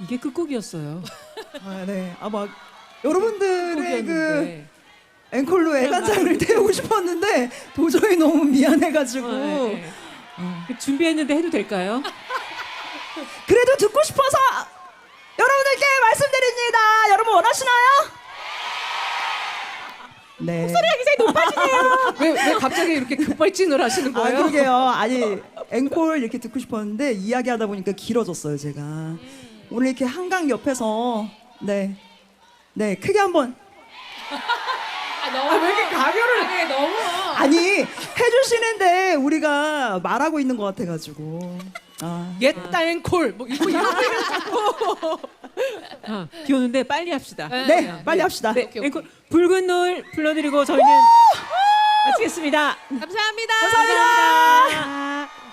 이게 끝곡이었어요. 아, 네. 아마 여러분들의 그 끝곡이었는데. 앵콜로 애간장을 태우고 싶었는데 도저히 너무 미안해가지고 어, 네, 네. 준비했는데 해도 될까요? 그래도 듣고 싶어서 여러분들께 말씀드립니다. 여러분 원하시나요? 네. 목소리가 굉장히 높아지네요. 왜, 왜 갑자기 이렇게 급발진을 하시는 아 거예요? 그러게요. 아니 앵콜 이렇게 듣고 싶었는데 이야기하다 보니까 길어졌어요 제가. 오늘 이렇게 한강 옆에서 네, 네 크게 한번 아, 너무 왜 이렇게 가벼를 해? 너무. 아니 해주시는데 우리가 말하고 있는 것 같아가지고. 아, 옛다 앵콜 뭐 이거 이런 거 자꾸. 아, 비 오는데 빨리 합시다. 네, 빨리 합시다. 네, 앵콜 붉은 노을 불러드리고 저희는 마치겠습니다. 감사합니다. 감사합니다.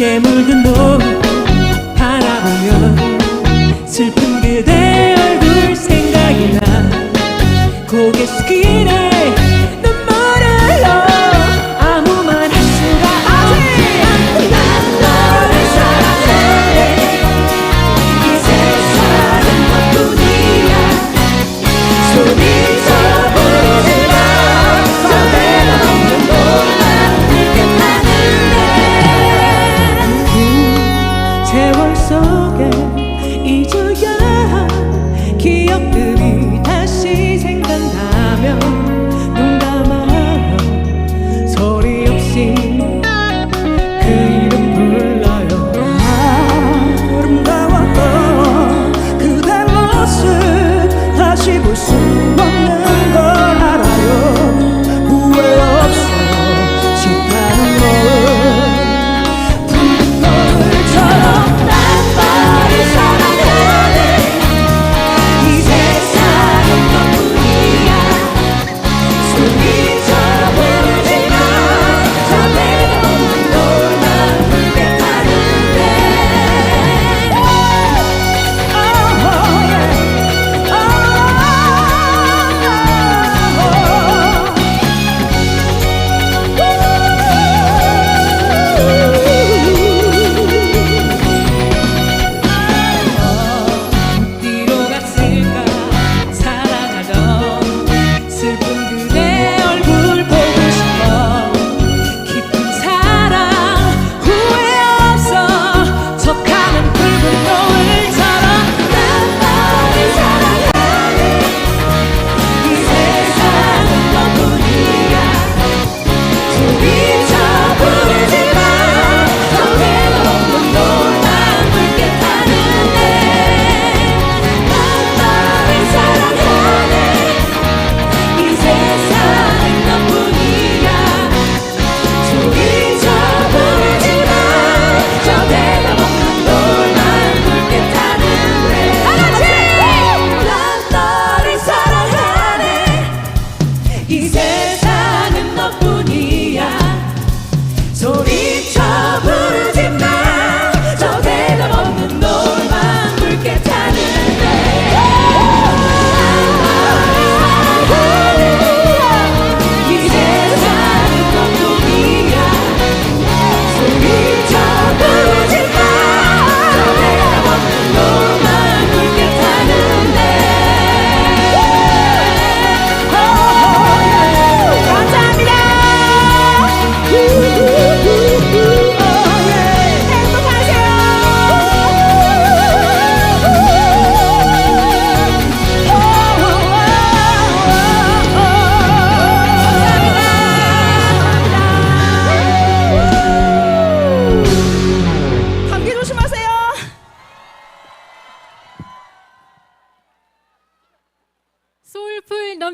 깨물든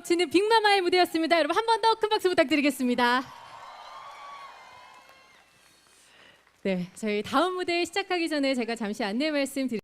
넘치는 빅마마의 무대였습니다. 여러분 한 번 더 큰 박수 부탁드리겠습니다. 네, 저희 다음 무대 시작하기 전에 제가 잠시 안내 말씀 드릴게요.